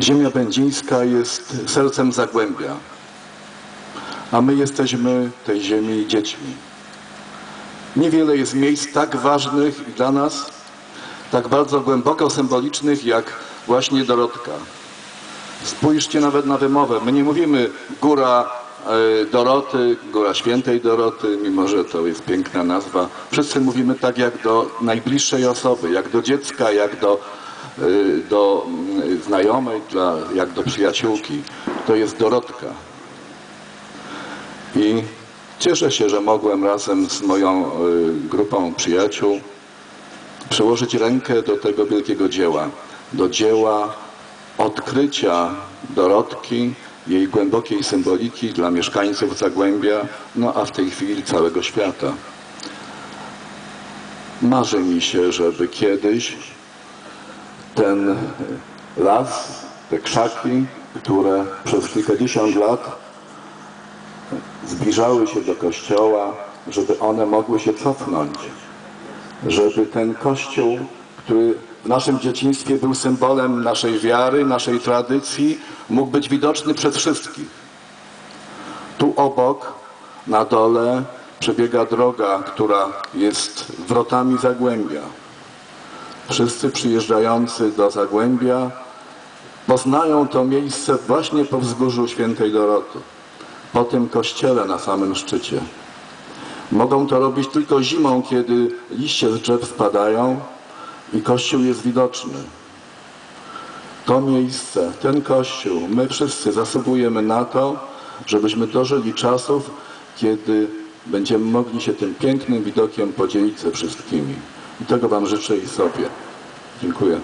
Ziemia Będzińska jest sercem Zagłębia, a my jesteśmy tej ziemi dziećmi. Niewiele jest miejsc tak ważnych dla nas, tak bardzo głęboko symbolicznych, jak właśnie Dorotka. Spójrzcie nawet na wymowę. My nie mówimy góra e, Doroty, góra świętej Doroty, mimo że to jest piękna nazwa. Wszyscy mówimy tak jak do najbliższej osoby, jak do dziecka, jak do, do mm, znajomej, dla, jak do przyjaciółki. To jest Dorotka. I cieszę się, że mogłem razem z moją e, grupą przyjaciół przyłożyć rękę do tego wielkiego dzieła, do dzieła odkrycia Dorotki, jej głębokiej symboliki dla mieszkańców Zagłębia, no a w tej chwili całego świata. Marzy mi się, żeby kiedyś ten las, te krzaki, które przez kilkadziesiąt lat zbliżały się do kościoła, żeby one mogły się cofnąć, żeby ten kościół, który w naszym dzieciństwie był symbolem naszej wiary, naszej tradycji, mógł być widoczny przez wszystkich. Tu obok, na dole, przebiega droga, która jest wrotami Zagłębia. Wszyscy przyjeżdżający do Zagłębia poznają to miejsce właśnie po wzgórzu Świętej Doroty, po tym kościele na samym szczycie. Mogą to robić tylko zimą, kiedy liście z drzew spadają i kościół jest widoczny. To miejsce, ten kościół, my wszyscy zasługujemy na to, żebyśmy dożyli czasów, kiedy będziemy mogli się tym pięknym widokiem podzielić ze wszystkimi. I tego Wam życzę i sobie. Dziękuję.